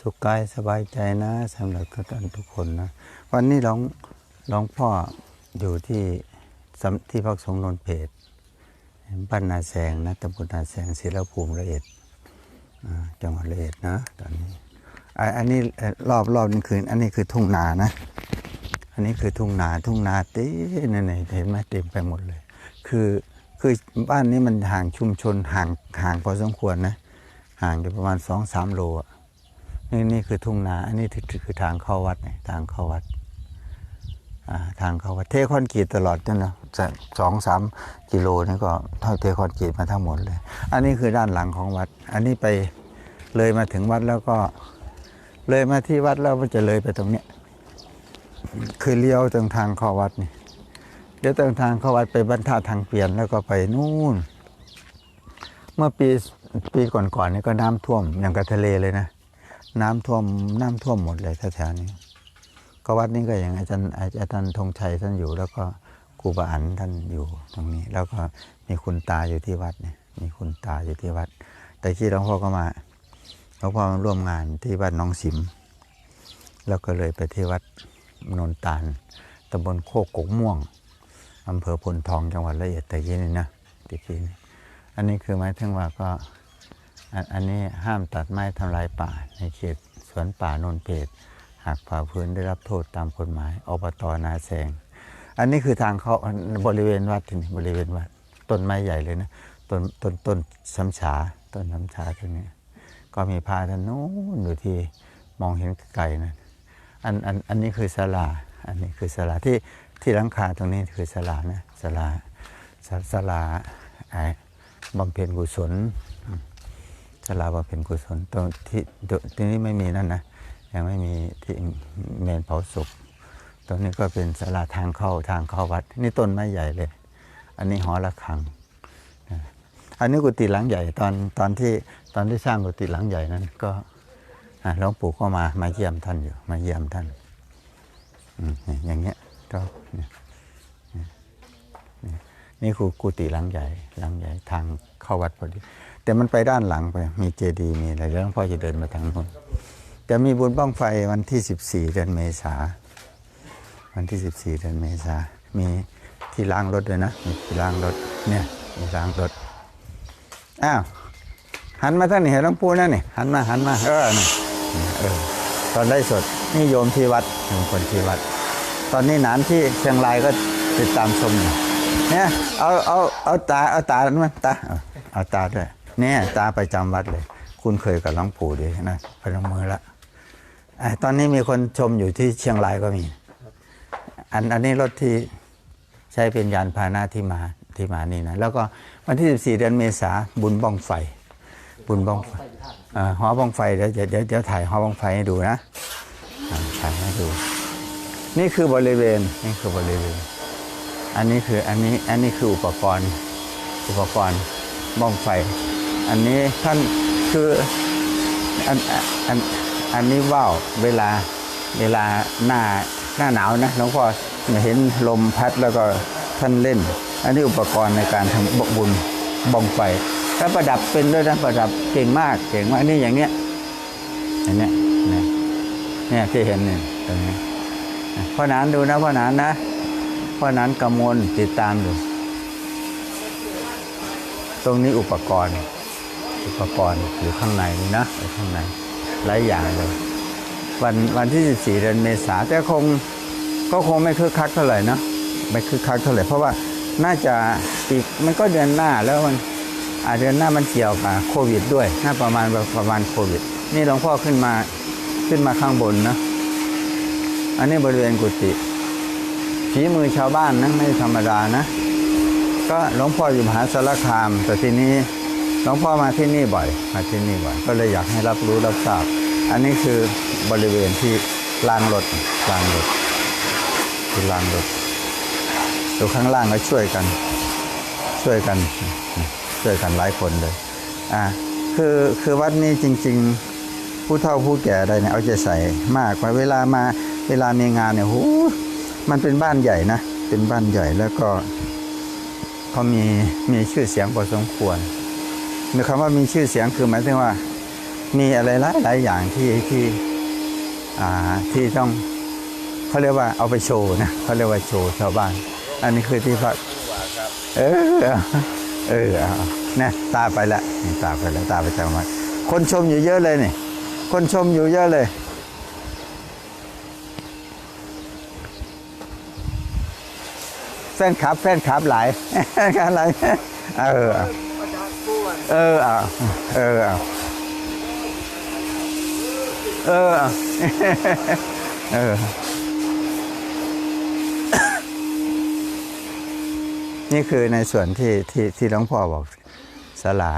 สุขกายสบายใจนะสำหรับทุกท่านทุกคนนะ วันนี้หลวงหลวงพ่ออยู่ที่สำที่พักสงฆ์นนเพจบ้านนาแสงนะตำบลนาแสงศิลภูมิละเอียดจังหวัดละเอียดนะตอนนี้อันนี้รอบรอบนี้คืออันนี้คือทุ่งนานะ อันนี้คือทุ่งนาทุ่งนาเต็มนี่ๆเห็นไหมเต็มไปหมดเลย คือคือบ้านนี้มันห่างชุมชนห่างห่างพอสมควรนะห่างอยู่ประมาณสองสามโลอะ นี่นี่คือทุ่งนา อันนี้คือทางเข้าวัดเนี่ยทางเข้าวัดทางเข้าวัดเทคอนกรีตตลอดนั่นนะจะสองสามกิโลนี่ก็เท่าเทคอนกรีตมาทั้งหมดเลย อันนี้คือด้านหลังของวัด อันนี้ไปเลยมาถึงวัดแล้วก็เลยมาที่วัดแล้วมันจะเลยไปตรงเนี้ยคือเลี้ยวตรงทางเข้าวัดนี่เลี้ยวตรงทางเข้าวัดไปบรรทัดทางเปลี่ยนแล้วก็ไปนู่น เมื่อปีปีก่อนๆนี่ก็น้ำท่วมอย่างกับทะเลเลยนะ น้ำท่วมน้ำท่วมหมดเลยแถวๆนี้ ก็วัดนี้ก็อย่างอาจารย์อาจารย์ธงชัยท่านอยู่ แล้วก็ครูบาอันท่านอยู่ตรงนี้ แล้วก็มีคุณตาอยู่ที่วัดเนี่ยมีคุณตาอยู่ที่วัด แต่ที่หลวงพ่อก็มาหลวงพ่อมาร่วมงานที่วัดน้องสิม แล้วก็เลยไปที่วัดนนตาลตำบลโคกกกม่วงอำเภอพลทองจังหวัดระเอียดแต่กี้นี่นะตะกี้นี่อันนี้คือหมายถึงว่าก็ อันนี้ห้ามตัดไม้ทำลายป่าในเขตสวนป่านนเพจหากฝ่าฝืนได้รับโทษตามกฎหมายอบตนาแสง อันนี้คือทางเขาบริเวณวัดที่นี่บริเวณวัดต้นไม้ใหญ่เลยนะต้นต้นต้นช้ำฉาต้นช้ำฉาตรงนี้ ก็มีพระท่านนู้นอยู่ที่มองเห็นไกลนะอันอันอันนี้คือศาลาอันนี้คือศาลาที่ที่หลังคาตรงนี้คือศาลานะศาลาศาศาลาไอ้บำเพ็ญกุศล อืมศาลาบำเพ็ญกุศลตรงที่ที่นี้ไม่มีนั่นนะยังไม่มีที่เมนเผาศพตรงนี้ก็เป็นศาลาทางเข้าทางเข้าวัด นี่ต้นไม้ใหญ่เลย อันนี้หอระฆัง อันนี้กุฏิหลังใหญ่ตอนตอนที่ตอนที่สร้างกุฏิหลังใหญ่นั้นก็อะหลวงปู่ก็มามาเยี่ยมท่านอยู่มาเยี่ยมท่านอย่างเงี้ยก็ นี่คือกุฏิหลังใหญ่หลังใหญ่ทางเข้าวัดพอดี แต่มันไปด้านหลังไป มีเจดีย์มีอะไรแล้วหลวงพ่อจะเดินมาทางนู้นจะมีบุญบ้างไฟวันที่ 14 เดือนเมษาวันที่ 14 เดือนเมษามีที่ล้างรถด้วยนะมีที่ล้างรถเนี่ยมีล้างรถอ้าวหันมาท่านนี่เห็นหลวงปู่นั่นนี่หันมาหันมาเออนี่เออตอนได้สดนี่โยมที่วัดโยมคนที่วัด ตอนนี้หนานที่เชียงรายก็ติดตามชมอยู่ เนี่ยเอาเอาเอาตาเอาตามันตาเอาเอาตาด้วยเนี่ยตาไปจำวัดเลย คุณเคยกับหลวงปู่ดีนะพนมมือละอตอนนี้มีคนชมอยู่ที่เชียงรายก็มี อันอันนี้รถที่ใช้เป็นยานพาหนะที่มาที่มานี่นะแล้วก็วันที่ 14 เดือนเมษาบุญบ้องไฟ บุญบ้องไฟหอบ้องไฟเดี๋ยวเดี๋ยวเดี๋ยวถ่ายหอบ้องไฟให้ดูนะถ่ายให้ดู นี่คือบริเวณนี่คือบริเวณ อันนี้คืออันนี้อันนี้คืออุปกรณ์อุปกรณ์บ้องไฟ อันนี้ท่านคืออันอันอันนี้ว่าวเวลาเวลาหน้าหน้าหนาวนะหลวงพ่อเห็นลมพัดแล้วก็ท่านเล่น อันนี้อุปกรณ์ในการทำบกบุญบ้องไฟแล้วประดับเป็นด้วยนะประดับเก่งมากเก่งมากนี่อย่างเนี้ยอย่างเนี้ยนี่ยเนี่ยที่เห็นเนี่ยตรงนี้พ่อหนานดูนะพ่อหนานนะ พ่อหนานกำมลติดตามดูตรงนี้อุปกรณ์ อุปกรณ์อยู่ข้างในนี่นะอยู่ข้างในหลายอย่างเลย วันวันที่ 14 เดือนเมษาแต่คงก็คงไม่คึกคักเท่าไหร่นะไม่คึกคักเท่าไหร่เพราะว่าน่าจะอีกมันก็เดือนหน้าแล้วมันอาเดือนหน้ามันเกี่ยวกับโควิด ด้วยน่าประมาณประมาณโควิด นี่หลวงพ่อขึ้นมาขึ้นมาข้างบนนะอันนี้บริเวณกุฏิ ฝีมือชาวบ้านนะไม่ธรรมดานะ ก็หลวงพ่ออยู่มหาสารคาม แต่ทีนี้หลวงพ่อมาที่นี่บ่อยมาที่นี่บ่อย ก็เลยอยากให้รับรู้รับทราบ อันนี้คือบริเวณที่ลานรถลานรถคือลานรถอยู่ข้างล่างก็ช่วยกัน ช่วยกันช่วยกันหลายคนเลยอ่าคือคือวัดนี้จริง ๆ ผู้เฒ่าผู้แก่ได้เนี่ยเอาใจใส่มากกว่าเวลามาเวลามีงานเนี่ยโห มันเป็นบ้านใหญ่นะ เป็นบ้านใหญ่แล้วก็เขามีมีชื่อเสียงพอสมควรมีคำว่ามีชื่อเสียงคือหมายถึงว่า มีอะไรหลายหลายอย่างที่ที่อ่าที่ต้องเขาเรียกว่าเอาไปโชว์นะเขาเรียกว่าโชว์ชาวบ้าน อันนี้คือที่พักเออเออเนี่ยตาไปล้วนี่ตาไปล้วตาไปจังหวัดคนชมอยู่เยอะเลยนี่คนชมอยู่เยอะเลย แฟนคลับ แฟนคลับหลายอะไรเออเออเออเออเออนี่คือในส่วนที่ที่ที่หลวงพ่อบอกศาลา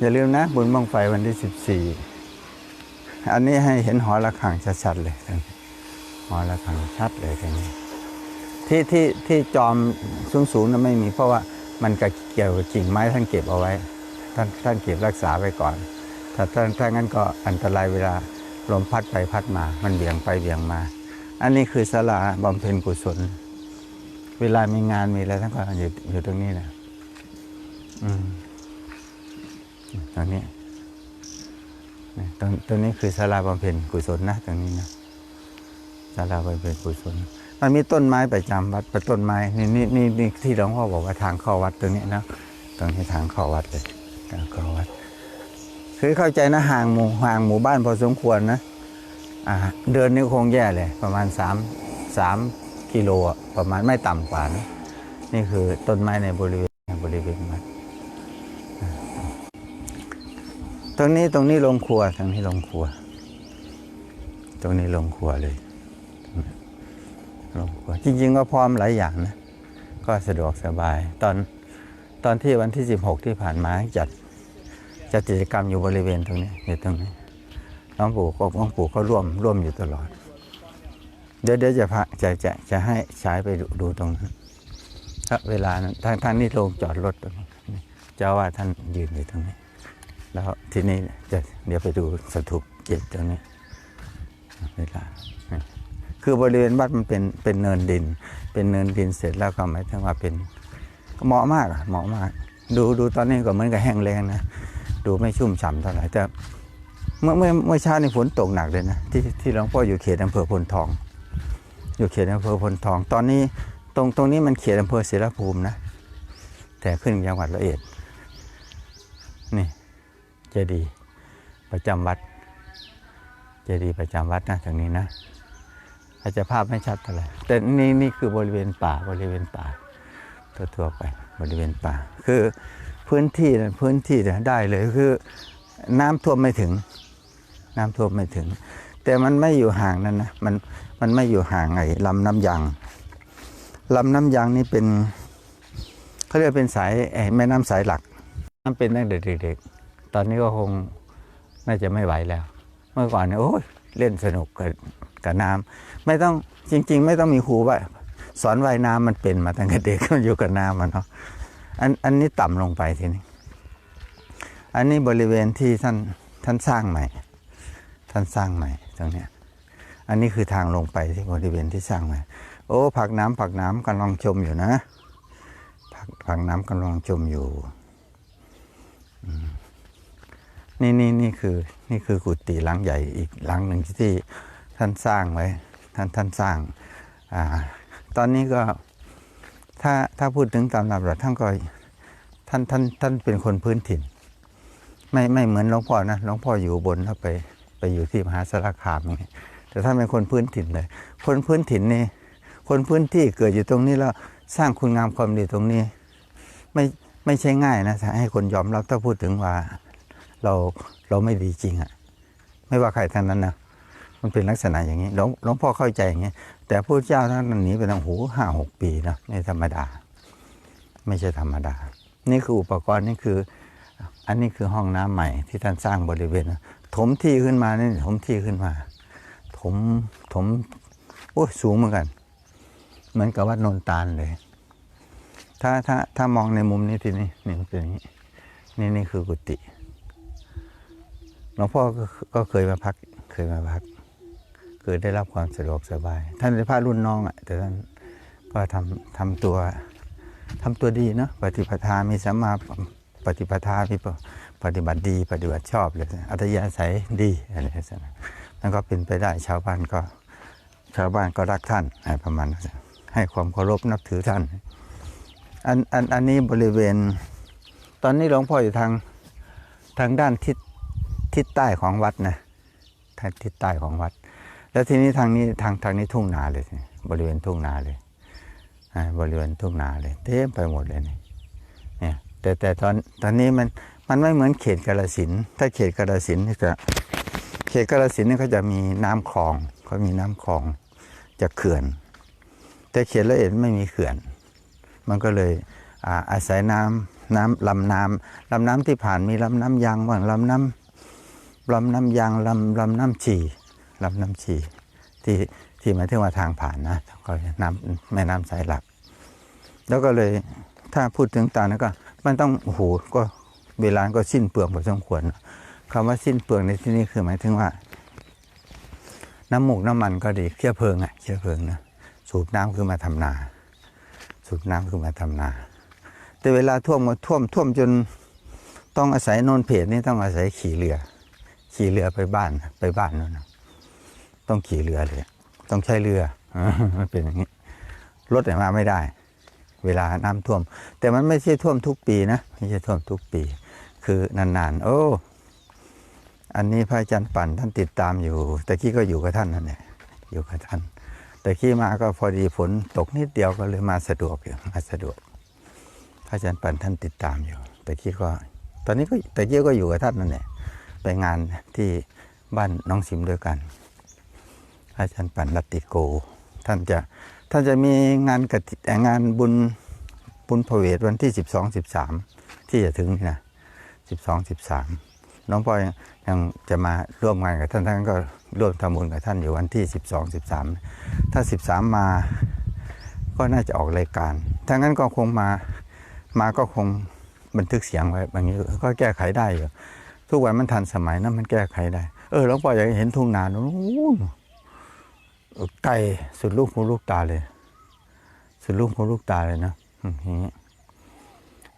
อย่าลืมนะ บุญบังไฟวันที่สิบสี่อันนี้ให้เห็นหอระฆังชัดๆเลยหอระฆังชัดเลยตรงนี้ ที่ที่ที่จอมสูงสูงๆนั้นไม่มี เพราะว่ามันก็เกี่ยวกับกิ่งไม้ท่านเก็บเอาไว้ ท่านท่านเก็บรักษาไว้ก่อน ถ้าถ้าถ้างั้นก็อันตรายเวลาลมพัดไปพัดมา มันเบี่ยงไปเบี่ยงมา อันนี้คือศาลาบำเพ็ญกุศล เวลามีงานมีอะไรท่านก็อยู่อยู่ตรงนี้นะอืมตรงนี้ตรงตรงนี้คือศาลาบำเพ็ญกุศลนะตรงนี้นะศาลาบำเพ็ญกุศล มันมีต้นไม้ประจำวัดป็นต้นไม้นี่นี่นี่นี่ที่หลวงพ่อบอกว่าทางเข้าวัดตรงนี้นะตรงนี้ทางเข้าวัดเลยทางเข้าวัด คือเข้าใจนะห่างหมู่ห่างหมู่บ้านพอสมควรนะอ่าเดินนี่คงแย่เลย ประมาณสามสามกิโลประมาณไม่ต่ำกว่านะนี่คือต้นไม้ในบริเวณในบริเวณวัดตรงนี้ตรงนี้โรงครัวตรงนี้โรงครัว ตรงนี้โรงครัวเลย โรงครัวจริง ๆ ก็พร้อมหลายอย่างนะ ก็สะดวกสบาย ตอนตอนที่วันที่ 16 ที่ผ่านมาจัดจัดกิจกรรมอยู่บริเวณตรงนี้อยู่ตรงนี้น้องปู่ก็น้องปู่ก็ร่วมร่วมอยู่ตลอด เดี๋ยวเดี๋ยวจะพาจะจะจะให้ใช้ไปดูดูตรงนั้นถ้าเวลานั้นทางทางนี้โรงจอดรถตรงนี้เจ้าว่าท่านยืนอยู่ตรงนี้ แล้วทีนี้จะเดี๋ยวไปดูสถูปเจ็ดตรงนี้เวลา คือบริเวณวัดมันเป็นเป็นเนินดิน เป็นเนินดินเสร็จแล้วก็หมายถึงว่าเป็นเหมาะมากอะเหมาะมาก ดูดูตอนนี้ก็เหมือนกับแห้งแล้งนะดูไม่ชุ่มฉ่ำเท่าไหร่แต่เมื่อเมื่อเมื่อเช้านี่ฝนตกหนักเลยนะที่ที่หลวงพ่ออยู่เขตอำเภอพลทอง อยู่เขตอำเภอพลทอง ตอนนี้ตรงตรงนี้มันเขตอำเภอเสรภูมินะ แต่ขึ้นจังหวัดละเอียดนี่เจดีย์ประจำวัด เจดีย์ประจำวัดนะตรงนี้นะ อาจจะภาพไม่ชัดเท่าไหร่แต่นี่นี่คือบริเวณป่าบริเวณป่าทั่วๆไปบริเวณป่า คือพื้นที่นะพื้นที่เนี่ยได้เลยคือน้ำท่วมไม่ถึง น้ำท่วมไม่ถึง แต่มันไม่อยู่ห่างนั่นนะมันมันไม่อยู่ห่างไอ้ลำน้ำยังลำน้ำยังนี่เป็นเขาเรียกเป็นสายแม่น้ำสายหลักมันเป็นตั้งแต่เด็กๆตอนนี้ก็คงน่าจะไม่ไหวแล้ว เมื่อก่อนเนี่ยโอ้ยเล่นสนุกกับกับน้ำ ไม่ต้องจริง ๆ ไม่ต้องมีครูว่าสอนว่ายน้ำมันเป็นมาตั้งแต่เด็กมันอยู่กับน้ำมันเนาะอันอันนี้ต่ำลงไปทีนี้ อันนี้บริเวณที่ท่านท่านสร้างใหม่ ท่านสร้างใหม่ตรงเนี้ยอันนี้คือทางลงไปที่บริเวณที่สร้างใหม่ โอ้ผักน้ำผักน้ำกำลังชมอยู่นะผักผักน้ำกำลังชมอยู่นี่นี่นี่คือ นี่คือกุฏิหลังใหญ่อีกหลังหนึ่งที่ท่านสร้างไว้ ท่านท่านสร้างอาตอนนี้ก็ถ้าถ้าพูดถึงตามลำดับท่านก็ท่านท่านท่านเป็นคนพื้นถิ่น ไม่ไม่เหมือนหลวงพ่อนะหลวงพ่ออยู่บนแล้วไปไปอยู่ที่มหาสารคามนี้แต่ท่านเป็นคนพื้นถิ่นเลย คนพื้นถิ่นนี่คนพื้นที่เกิดอยู่ตรงนี้แล้วสร้างคุณงามความดีตรงนี้ ไม่ไม่ใช่ง่ายนะให้คนยอมรับถ้าพูดถึงว่าเราเราไม่ดีจริงอะไม่ว่าใครทั้งนั้นนะ มันเป็นลักษณะอย่างนี้หลวงหลวงพ่อเข้าใจอย่างนี้แต่พระเจ้าท่านหนีไปตั้งหูห้าหกปีนะไม่ธรรมดา ไม่ใช่ธรรมดา นี่คืออุปกรณ์นี่คือ อันนี้คือห้องน้ำใหม่ที่ท่านสร้างบริเวณนะถมที่ขึ้นมานี่ถมที่ขึ้นมา ถมถมโอ้ยสูงเหมือนกันเหมือนกับวัดนนตาลเลย ถ้าถ้าถ้ามองในมุมนี้ทีนี้นี่เป็นอย่างนี้ นี่นี่คือกุฏิหลวงพ่อก็ก็เคยมาพักเคยมาพัก คยได้รับความสะดวกสบาย ท่านเป็นพระรุ่นน้องอะแต่ท่านก็ทำทำตัวทำตัวดีเนาะปฏิปทามีสัมมาปฏิปทามีปปฏิบัติดี ปฏิบัติชอบเลยอัธยาศัยดีอะไรลักษณะนั่นก็เป็นไปได้ชาวบ้านก็ ชาวบ้านก็รักท่านประมาณนั้นให้ความเคารพนับถือท่าน อันอันอันนี้บริเวณ ตอนนี้หลวงพ่ออยู่ทางทางด้านทิศทิศใต้ของวัดนะทางทิศใต้ของวัด แล้วทีนี้ทางนี้ทางทางนี้ทุ่งนาเลยบริเวณทุ่งนาเลยบริเวณทุ่งนาเลยเต็มไปหมดเลยนี่เนี่ยแต่แต่ตอนตอนนี้มันมันไม่เหมือนเขตกาฬสินถ้าเขตกาฬสินนี่จะเขตกาฬสินนี่เขาจะมีน้ำคลองเขามีน้ำคลองจากเขื่อน แต่เขตละเอียดไม่มีเขื่อน มันก็เลยอาอาศัยน้ำน้ำลำน้ำลำน้ำที่ผ่านมีลำน้ำยางบ้างลำน้ำลำน้ำยางลำลำน้ำฉี่ ลำน้ำฉี่ที่ที่หมายถึงว่าทางผ่านนะก็น้ำแม่น้ำสายหลัก แล้วก็เลยถ้าพูดถึงตอนนั้นก็มันต้องโอ้โหก็เวลาก็สิ้นเปลืองพอสมควรคำว่าสิ้นเปลืองในที่นี้คือหมายถึงว่า น้ำหมูกน้ำมันก็ดีเชื้อเพลิงอะเชื้อเพลิงนะสูบน้ำคือมาทำนา สูบน้ำคือมาทำนา แต่เวลาท่วมก็ท่วมท่วมจนต้องอาศัยโนนเพจนี่ต้องอาศัยขี่เรือ ขี่เรือไปบ้านไปบ้านนั่นนะ ต้องขี่เรือเลย ต้องใช้เรือมันเป็นอย่างนี้ รถเนี่ยมาไม่ได้ เวลาน้ำท่วม แต่มันไม่ใช่ท่วมทุกปีนะไม่ใช่ท่วมทุกปี คือนานๆ โอ้ อันนี้พระอาจารย์ปั่นท่านติดตามอยู่แต่กี้ก็อยู่กับท่านนั่นแหละอยู่กับท่านแต่กี้มาก็พอดีฝนตกนิดเดียวก็เลยมาสะดวกอยู่มาสะดวกพระอาจารย์ปั่นท่านติดตามอยู่แต่กี้ก็ ตอนนี้ก็แต่กี้ก็อยู่กับท่านนั่นแหละไปงานที่บ้านน้องสิมด้วยกัน อาจารย์ปั่นรัตติโก ท่านจะท่านจะมีงานกฐิงานบุญบุญพระเวทวันที่สิบสองสิบสามที่จะถึงนี่นะสิบสองสิบสามน้องปอยยังจะมาร่วมงานกับท่านท่านก็ร่วมทำบุญกับท่านอยู่วันที่สิบสองสิบสามถ้าสิบสามมาก็น่าจะออกรายการถ้างั้นก็คงมามาก็คงบันทึกเสียงไว้บางนี้ก็แก้ไขได้อยู่ทุกวันมันทันสมัยนะมันแก้ไขได้ เออหลวงพ่ออยากเห็นทุ่งนาโน้นเออ ไกลสุดลูกหูลูกตาเลย สุดลูกหูลูกตาเลยนะอย่างนี้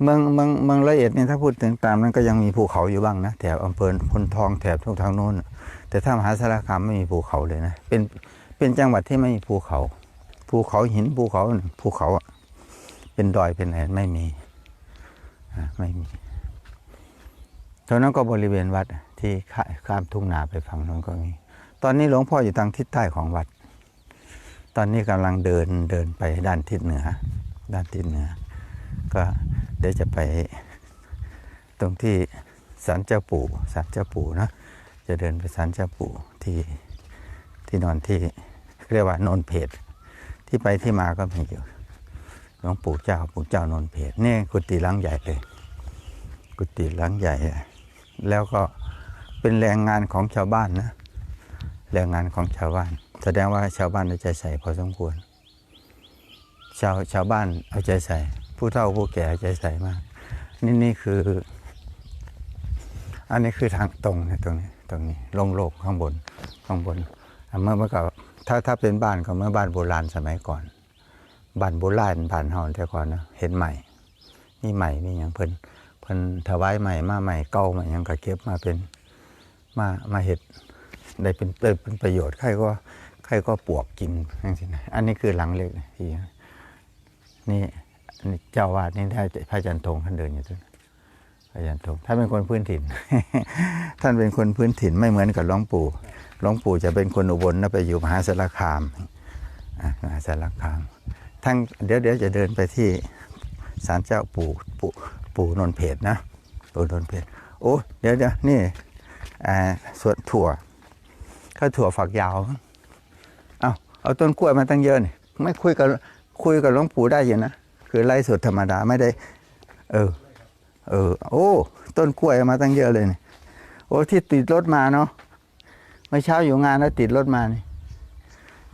เมืองเมืองเมืองละเอียดเนี่ยถ้าพูดถึงตามนั้นก็ยังมีภูเขาอยู่บ้างนะแถวอำเภอพนทองแถบทุกทางโน้น แต่ถ้ามหาสารคามไม่มีภูเขาเลยนะเป็นเป็นจังหวัดที่ไม่มีภูเขา ภูเขาหินภูเขาภูเขาอะเป็นดอยเป็นอะไรไม่มีอะไม่มีเท่านั้นก็บริเวณวัดที่ข้าข้ามทุ่งนาไปฝั่งโน้นก็มี ตอนนี้หลวงพ่ออยู่ทางทิศใต้ของวัด ตอนนี้กำลังเดินเดินไปด้านทิศเหนือ ด้านทิศเหนือ ก็เดี๋ยวจะไป ตรงที่ศาลเจ้าปู่ศาลเจ้าปู่นะจะเดินไปศาลเจ้าปู่ที่ที่นอนที่เรียกว่าโนนเพจที่ไปที่มาก็มีอยู่หลวงปู่เจ้าปู่เจ้านนเพจนี่กุฏิหลังใหญ่เลย กุฏิหลังใหญ่ แล้วก็เป็นแรงงานของชาวบ้านนะ แรงงานของชาวบ้าน แสดงว่าชาวบ้านเอาใจใส่พอสมควร ชาวชาวบ้านเอาใจใส่ ผู้เฒ่าผู้แก่เอาใจใส่มาก นี่นี่คือ อันนี้คือทางตรงนะตรงนี้ตรงนี้ลงโลกข้างบนข้างบนเมื่อเมื่อก่อนถ้าถ้าเป็นบ้านก็เมื่อบ้านโบราณสมัยก่อน บ้านโบราณบ้านเฮาแต่ก่อนนะเห็นใหม่มีใหม่มีอย่างเพิ่นเพิ่นถวายใหม่มาใหม่เก่ามาอย่างก็เก็บมาเป็นมามาเห็ด ได้เป็นเติเป็นประโยชน์ใครก็ใครก็ปวกกินอย่างนี้นอันนี้คือหลังเล็กนะที่นี่นเจ้าวาดนี่ได้พระอาจารย์ธงท่านเดินอยู่ตรงนั้นอาจารย์ธงท่านเป็นคนพื้นถิ่น ท่านเป็นคนพื้นถิ่นไม่เหมือนกับหลวงปู่หลวงปู่จะเป็นคนอุบลนะไปอยู่มหาสารคามมหาสารคาม ทั้งเดี๋ยวเดี๋ยวจะเดินไปที่ศาลเจ้าปู่ปู่ปู่นนเพชรนะปู่นนเพชรโอ้เดี๋ยวเดี๋ยวนี่อ่าสวนถั่ว ข้าวถั่วฝักยาว เอาเอาต้นกล้วยมาตั้งเยอะนี่ไม่คุยกับคุยกับหลวงปู่ได้อยู่นะ คือไล่สดธรรมดาไม่ได้ เออ เออ โอ้ ต้นกล้วยมาตั้งเยอะเลยนี่โอ้ที่ติดรถมาเนาะเมื่อเช้าอยู่งานแล้วติดรถมานี่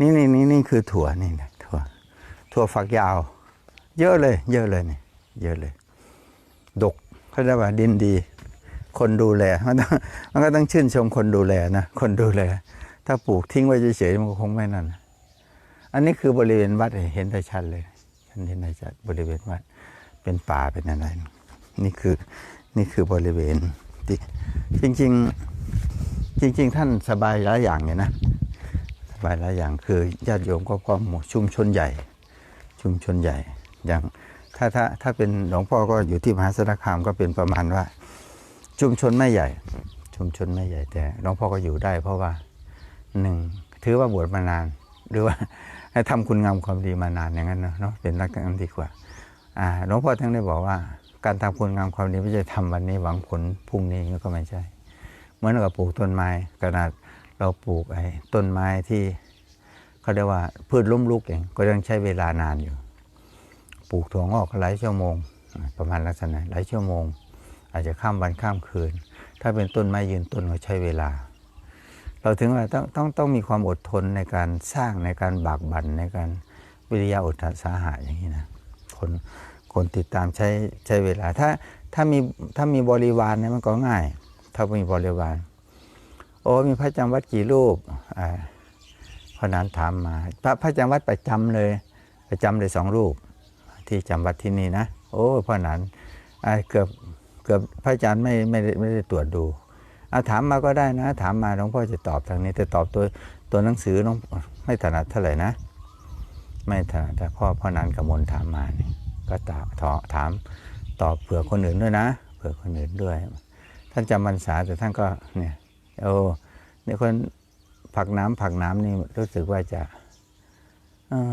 นี่นี่นี่นี่คือถั่วนี่นะถั่ว ถั่วฝักยาว เยอะเลย เยอะเลยนี่ เยอะเลย ดกเขาเรียกว่าดินดี คนดูแลมันต้องมันก็ต้องชื่นชมคนดูแลนะคนดูแล ถ้าปลูกทิ้งไว้เฉยๆมันก็คงไม่นั่นอันนี้คือบริเวณวัดเห็นได้ชัดเลยฉันเห็นได้ชัดบริเวณวัดเป็นป่าเป็นอะไรนี่คือนี่คือบริเวณจริง ๆ จริง ๆ ท่านสบายหลายอย่างเนี่ยนะสบายหลายอย่างคือญาติโยมก็ก็หมู่ชุมชนใหญ่ ชุมชนใหญ่อย่างถ้าถ้าถ้าเป็นหลวงพ่อก็อยู่ที่มหาสารคามก็เป็นประมาณว่า ชุมชนไม่ใหญ่ ชุมชนไม่ใหญ่แต่หลวงพ่อก็อยู่ได้เพราะว่าหนึ่งถือว่าบวชมานาน หรือว่าให้ทำคุณงามความดีมานานอย่างนั้นเนอะเนาะเป็นรักกันดีกว่าอ่าหลวงพ่อท่านได้บอกว่า การทำคุณงามความดีไม่ใช่ทำวันนี้หวังผลพรุ่งนี้ก็ไม่ใช่เหมือนกับปลูกต้นไม้ขนาดเราปลูกไอ้ต้นไม้ที่เขาเรียกว่าพืชล้มลุกเองก็ยังใช้เวลานานอยู่ ปลูกถั่วงอกหลายชั่วโมง ประมาณลักษณะหลายชั่วโมง อาจจะข้ามวันข้ามคืน ถ้าเป็นต้นไม้ยืนต้นก็ใช้เวลา เราถึงว่าต้องต้องต้องมีความอดทนในการสร้างในการบากบั่นในการวิริยะอดสาหะอย่างนี้นะคนคนติดตามใช้ใช้เวลา ถ้าถ้ามีถ้ามีบริวารเนี่ยมันก็ง่าย ถ้ามีบริวาร โอ้มีพระจำวัดกี่รูปอ่าพระนั้นถามมา พระพระจำวัดประจำเลย ประจำเลยสองรูป ที่จำวัดที่นี่นะ โอ้พ่อนั้นเกือบ กือบพระอาจารย์ไม่ไม่ได้ไม่ได้ตรวจดูเอาถามมาก็ได้นะ ถามมาหลวงพ่อจะตอบทางนี้แต่ตอบตัวตัวหนังสือน้องไม่ถนัดเท่าไหร่นะ ไม่ถนัดแต่พ่อพ่อนั้นกำมลถามมานี่ก็ตอบถอถามตอบเผื่อคนอื่นด้วยนะ เผื่อคนอื่นด้วย ท่านจำพรรษาแต่ท่านก็เนี่ยโอ้นี่คนผักน้ำผักน้ำนี่รู้สึกว่าจะ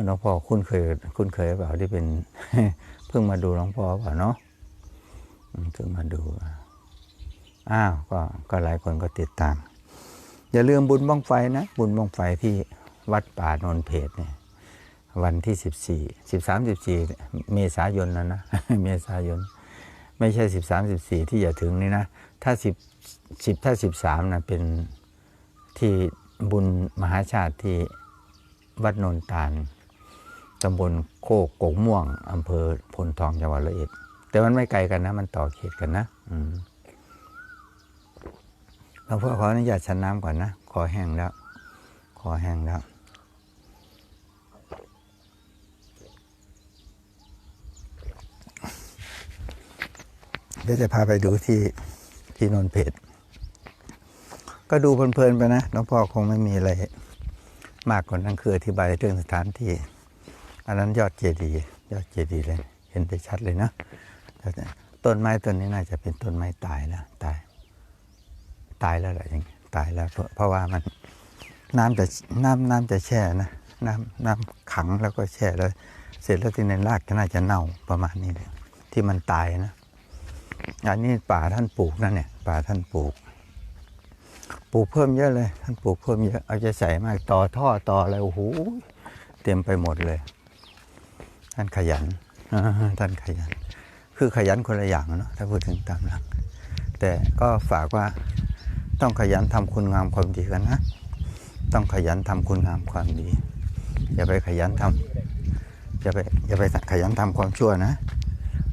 หลวงพ่อคุ้นเคยคุ้นเคยเปล่าที่เป็นเพิ่งมาดูหลวงพ่อเปล่าเนาะ อืมเพิ่งมาดู อ้าวก็ก็หลายคนก็ติดตาม อย่าลืมบุญบ้องไฟนะ บุญบ้องไฟที่วัดป่านนเพชรเนี่ยวันที่สิบสี่สิบสามสิบสี่เมษายนนะนะ เมษายน ไม่ใช่สิบสามสิบสี่ที่จะถึงนี่นะ ถ้าสิบสิบถ้าสิบสามนะเป็นที่บุญมหาชาติที่วัดโนนตาลตำบลโคกโกงม่วงอำเภอพลทองจังหวัดร้อยเอ็ด แต่มันไม่ไกลกันนะ มันต่อเขตกันนะอืหลวงพ่อขออนุญาตฉันน้ำก่อนนะขอแห้งแล้วขอแห้งแล้วเดี๋ยวจะพาไปดูที่ที่นนเพชรก็ดูเพลินๆไปนะหลวงพ่อคงไม่มีอะไร มากกว่านั้นคืออธิบายเรื่องสถานที่ อันนั้นยอดเจดีย์ยอดเจดีย์เลย เห็นได้ชัดเลยนะ ต้นไม้ต้นนี้น่าจะเป็นต้นไม้ตายแล้วตาย ตายแล้วแหละอย่างตายแล้ว เพราะเพราะว่ามันน้ำจะน้ำน้ำจะแช่นะน้ำน้ำขังแล้วก็แช่แล้ว เสร็จแล้วที่ในรากก็น่าจะเน่าประมาณนี้เลยที่มันตายนะอันนี้ป่าท่านปลูกนั่นเนี่ยป่าท่านปลูก ปลูกเพิ่มเยอะเลย ท่านปลูกเพิ่มเยอะเอาใจใส่มากต่อท่อต่ออะไรโอ้โหเต็มไปหมดเลย ท่านขยันท่านขยัน คือขยันคนละอย่างเนาะถ้าพูดถึงตามหลัก แต่ก็ฝากว่าต้องขยันทำคุณงามความดีกันนะ ต้องขยันทำคุณงามความดี อย่าไปขยันทำอย่าไปอย่าไปขยันทำความชั่วนะ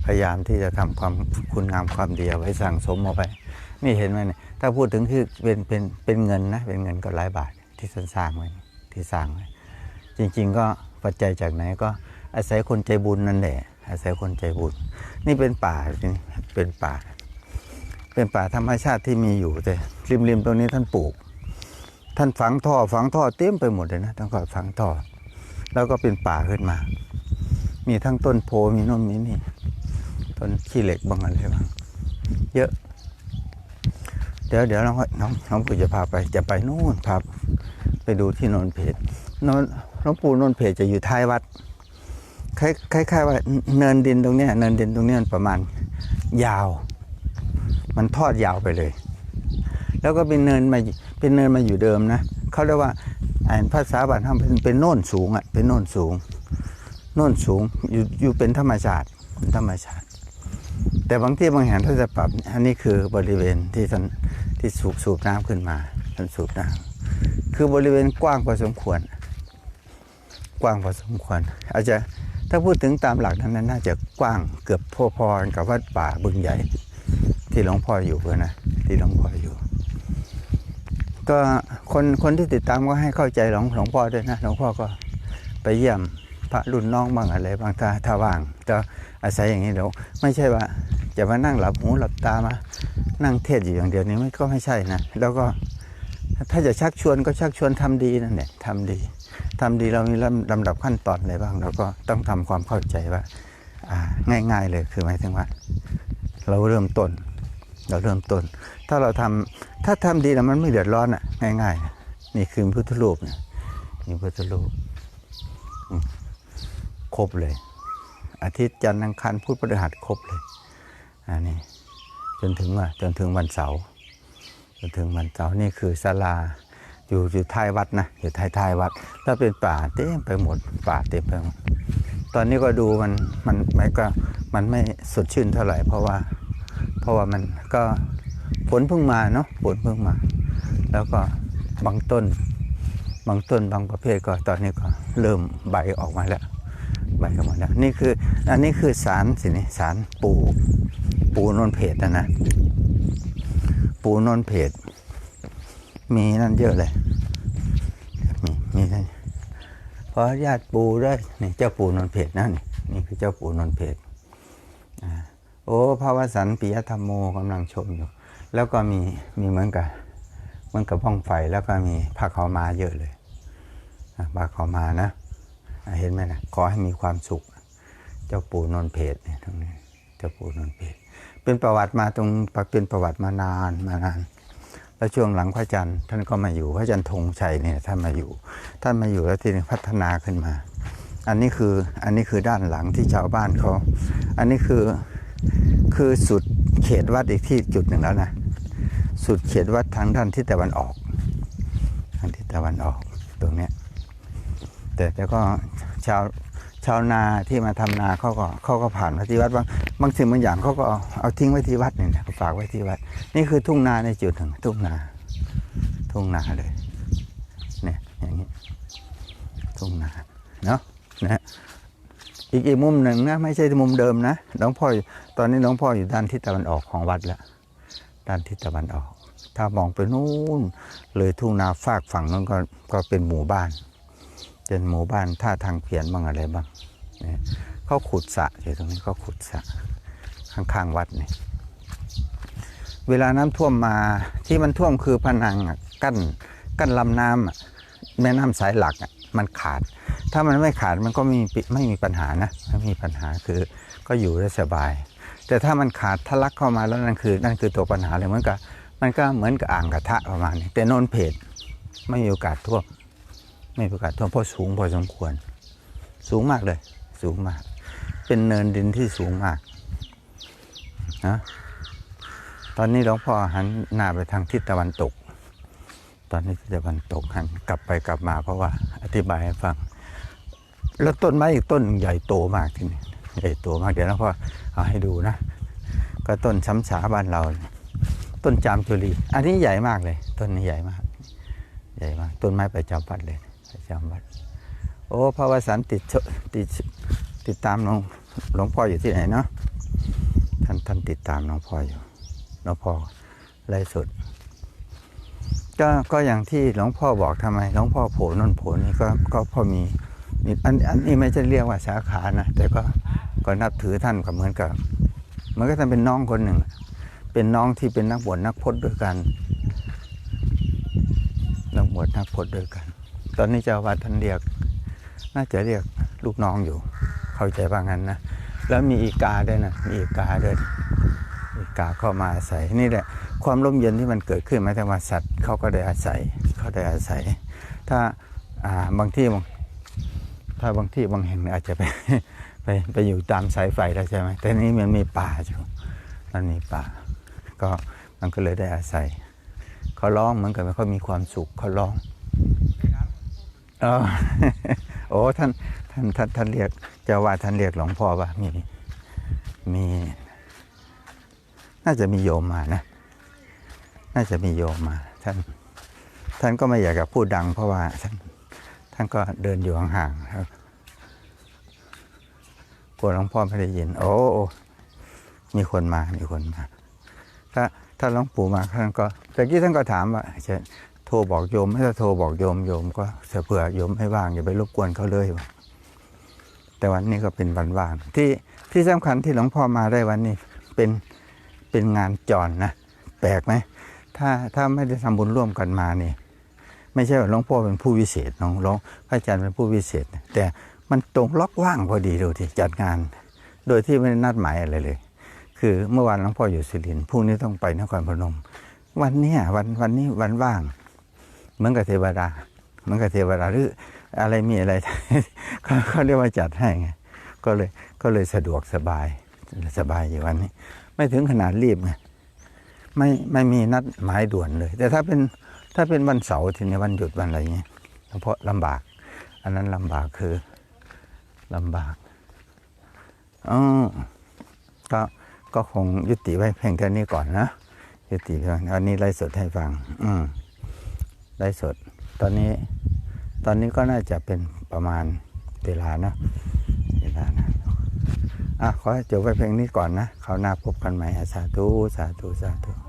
พยายามที่จะทำความคุณงามความดีเอาไว้สั่งสมเอาไป นี่เห็นไหมเนี่ยถ้าพูดถึงคือเป็นเป็นเป็นเงินนะเป็นเงินก็หลายบาทที่สร้างไว้ที่สร้างไว้จริง ๆ ก็ปัจจัยจากไหนก็อาศัยคนใจบุญนั่นแหละ อาศัยคนใจบุญนี่เป็นป่าเป็นป่า เป็นป่าธรรมชาติที่มีอยู่แต่ริมๆตรงนี้ท่านปลูก ท่านฝังท่อฝังท่อเต็มไปหมดเลยนะท่านก็ฝังท่อ แล้วก็เป็นป่าขึ้นมา มีทั้งต้นโพมีน่นมีนี่ต้นขี้เหล็กบางอะไรบางเยอะ เดี๋ยวเดี๋ยวน้องน้องน้องปู่จะพาไปจะไปนู่นพาไปดูที่นนเพชรนนหลวงปู่นนเพชรจะอยู่ท้ายวัด คล้ายๆว่าเนินดินตรงเนี้ยเนินดินตรงเนี้ยมันประมาณยาว มันทอดยาวไปเลย แล้วก็เป็นเนินมาเป็นเนินมาอยู่เดิมนะเขาเรียกว่าอ่านภาษาบ้านเขาเป็นเป็นโน่นสูงอะเป็นโน่นสูงโน่นสูงอยู่อยู่เป็นธรรมชาติเป็นธรรมชาติ แต่บางที่บางแห่งท่าจะปรับอันนี้คือบริเวณที่ท่านที่สูบสูบน้ำขึ้นมาท่านสูบน้ำคือบริเวณกว้างพอสมควร กว้างพอสมควร อาจจะ ถ้าพูดถึงตามหลักนั้นน่าจะกว้างเกือบพอๆกันกับวัดป่าบึงใหญ่ ที่หลวงพ่ออยู่นะที่หลวงพ่ออยู่ ก็คนคนที่ติดตามก็ให้เข้าใจหลวงหลวงพ่อด้วยนะหลวงพ่อก็ไปเยี่ยมพระรุ่นน้องบ้างอะไรบางถ้าถ้าว่างจะอาศัยอย่างนี้เดี๋ยวไม่ใช่ว่าจะมานั่งหลับหูหลับตามา นั่งเทศอยู่อย่างเดียวนี้มันก็ไม่ใช่นะ แล้วก็ถ้าจะชักชวนก็ชักชวนทำดีนั่นแหละทำดี ทำดีเรามีลำลำดับขั้นตอนอะไรบ้าง เราก็ต้องทำความเข้าใจว่าอ่าง่าย ๆเลยคือหมายถึงว่า เราเริ่มต้น เราเริ่มต้น ถ้าเราทำถ้าทำดีแล้วมันไม่เดือดร้อนอะง่ายๆ นี่คือพุทธรูปนะนี่พุทธรูปครบเลย อาทิตย์จันทร์อังคารพุธพฤหัสครบเลยอันนี้จนถึงว่าจนถึงวันเสาร์จนถึงวันเสาร์นี่คือศาลา อยู่อยู่ท้ายวัดนะอยู่ท้ายท้ายวัดถ้าเป็นป่าเต็มไปหมดป่าเต็มไปหมดตอนนี้ก็ดูมันมันไม่ก็มันไม่สดชื่นเท่าไหร่เพราะว่า เพราะว่ามันก็ฝนเพิ่งมาเนาะฝนเพิ่งมา แล้วก็บางต้น บางต้นบางประเภทก็ตอนนี้ก็เริ่มใบออกมาแล้วใบออกมาแล้วนี่คืออันนี้คือสารสินี่สารปูปูนนเพจนะนะปูนนเพจ มีนั่นเยอะเลย มีมีนั่นขออนุญาติปูด้วยนี่เจ้าปูนนเพจนะนี่นี่คือเจ้าปูนนเพจอ่าโอ้พระวสันต์ปิยธรรมโมกำลังชมอยู่ แล้วก็มีมีเหมือนกับเหมือนกับบ้องไฟแล้วก็มีผ้าขาวมาเยอะเลยอะผ้าขาวมานะอะเห็นไหมนะขอให้มีความสุข เจ้าปู่นนเพจเนี่ยตรงนี้เจ้าปู่นนเพจเป็นประวัติมาตรงเป็นประวัติมานานมานาน แล้วช่วงหลังพระอาจารย์ท่านก็มาอยู่พระอาจารย์ธงชัยเนี่ยท่านมาอยู่ ท่านมาอยู่แล้วทีนี้พัฒนาขึ้นมา อันนี้คืออันนี้คือด้านหลังที่ชาวบ้านเขาอันนี้คือคือสุดเขตวัดอีกที่จุดหนึ่งแล้วนะสุดเขตวัดทางด้านทิศตะวันออก ทางทิศตะวันออกตรงเนี้ยแต่แต่ก็ชาว ชาวนาที่มาทำนาเขาก็เขาก็ผ่านมาที่วัดบางบางสิ่งบางอย่างเขาก็เอาเอาทิ้งไว้ที่วัดเนี่ยฝากไว้ที่วัด นี่คือทุ่งนาในจุดหนึ่งทุ่งนา ทุ่งนาเลยเนี่ยอย่างนี้ทุ่งนาเนาะนะอีกอีกมุมหนึ่งนะไม่ใช่มุมเดิมนะหลวงพ่อตอนนี้หลวงพ่ออยู่ด้านทิศตะวันออกของวัดแล้วด้านทิศตะวันออก ถ้ามองไปนู้นเลยทุ่งนาฟากฝั่งนั้นก็ก็เป็นหมู่บ้าน เป็นหมู่บ้านท่าทางเพียนบ้างอะไรบ้างเนี่ยเขาขุดสระอยู่ตรงนี้เขาขุดสระข้างๆวัดนี่เวลาน้ำท่วมมาที่มันท่วมคือผนังกั้นกั้นลำน้ำอะแม่น้ำสายหลักอะมันขาด ถ้ามันไม่ขาดมันก็ไม่มีปิไม่มีปัญหานะไม่มีปัญหาคือก็อยู่ได้สบาย แต่ถ้ามันขาดทะลักเข้ามาแล้วนั่นคือ นั่นคือตัวปัญหาเลยเหมือนกับมันก็เหมือนกับอ่างกระทะประมาณนี้แต่นนเพจไม่มีโอกาสท่วม ไม่มีโอกาสท่วมเพราะสูงพอสมควร สูงมากเลย สูงมาก เป็นเนินดินที่สูงมากนะตอนนี้หลวงพ่อหันหน้าไปทางทิศตะวันตก ตอนนี้ทิศตะวันตกหันกลับไปกลับมาเพราะว่าอธิบายให้ฟัง แล้วต้นไม้อีกต้นใหญ่โตมากทีนี้ใหญ่โตมากเดี๋ยวหลวงพ่อเอาให้ดูนะ ก็ต้นช้ำฉาบ้านเรา ต้นจามจุลี อันนี้ใหญ่มากเลย ต้นนี้ใหญ่มาก ใหญ่มาก ต้นไม้ประจำวัดเลย จำวัดโอ้พระวสันต์ติดติดติดตามหลวงหลวงพ่ออยู่ที่ไหนเนาะท่านท่านติดตามหลวงพ่ออยู่หลวงพ่อไล่สดก็ก็อย่างที่หลวงพ่อบอกทำไมหลวงพ่อโผล่นนโผล่นี่ก็ก็พอมีมีอันอันนี้ไม่ใช่เรียกว่าสาขานะแต่ก็ก็นับถือท่านก็เหมือนกับ มันก็ท่านเป็นน้องคนหนึ่ง เป็นน้องที่เป็นนักบวชนักพจน์ด้วยกันนักบวชนักพจน์ด้วยกัน ตอนนี้เจ้าวาดท่านเรียก น่าจะเรียกลูกน้องอยู่ เข้าใจว่างั้นนะ แล้วมีอีกาด้วยนะ มีอีกาด้วย อีกาเข้ามาอาศัย นี่แหละ ความร่มเย็นที่มันเกิดขึ้นหมายถึงว่าสัตว์เขาก็ได้อาศัย เขาได้อาศัย ถ้าอ่าบางที่บางถ้าบางที่บางแห่งอาจจะไปไปไปอยู่ตามสายไฟแล้วใช่ไหมแต่นี้มันมีป่าอยู่ มันมีป่า ก็มันก็เลยได้อาศัย เขาร้องเหมือนกับเขามีความสุขเขาร้อง ออโอ้ท่านท่านท่านท่านเรียกเจ้าว่าท่านเรียกหลวงพ่อว่ามีมี น่าจะมีโยมมานะ น่าจะมีโยมมา ท่าน ท่านก็ไม่อยากจะพูดดัง เพราะว่าท่านท่านก็เดินอยู่ห่างๆครับกลัวหลวงพ่อไม่ได้ยิน โอ้โอ้มีคนมา มีคนมา ถ้าถ้าหลวงปู่มาท่านก็แต่กี้ท่านก็ถามว่าจะ โทรบอกโยมถ้าโทรบอกโยมโยมก็จะเผื่อโยมไม่ว่างอย่าไปรบกวนเขาเลยว่ะแต่วันนี้ก็เป็นวันว่างที่ที่สำคัญที่หลวงพ่อมาได้วันนี้เป็นเป็นงานจรนะแปลกไหมถ้าถ้าไม่ได้ทำบุญร่วมกันมานี่ ไม่ใช่ว่าหลวงพ่อเป็นผู้วิเศษน้องหลวงพระอาจารย์เป็นผู้วิเศษ แต่มันตรงล็อกว่างพอดีดูที่จัดงาน โดยที่ไม่ได้นัดหมายอะไรเลย คือเมื่อวานหลวงพ่ออยู่สุรินพรุ่งนี้ต้องไปนครพนม วันเนี้ยวันวันนี้วันว่าง เหมือนกับเทวดาเหมือนกับเทวดาหรืออะไรมีอะไรเขาเขาเรียกว่าจัดให้ไงก็เลยก็เลยสะดวกสบายสบายอยู่วันนี้ ไม่ถึงขนาดรีบไงไม่ไม่มีนัดหมายด่วนเลย แต่ถ้าเป็นถ้าเป็นวันเสาร์ทีนี้วันหยุดวันอะไรเงี้ยเพราะลำบาก อันนั้นลำบากคือลำบากอ๋อก็ก็คงยุติไว้เพียงแค่นี้ก่อนนะยุติเพียงอันนี้ไลฟ์สดให้ฟัง อืม ได้สด ตอนนี้ตอนนี้ก็น่าจะเป็นประมาณเวลานะเวลานะอะขอจบไว้เพลงนี้ก่อนนะเขาวหน้าพบกันใหม่สาธุสาธุสาธุ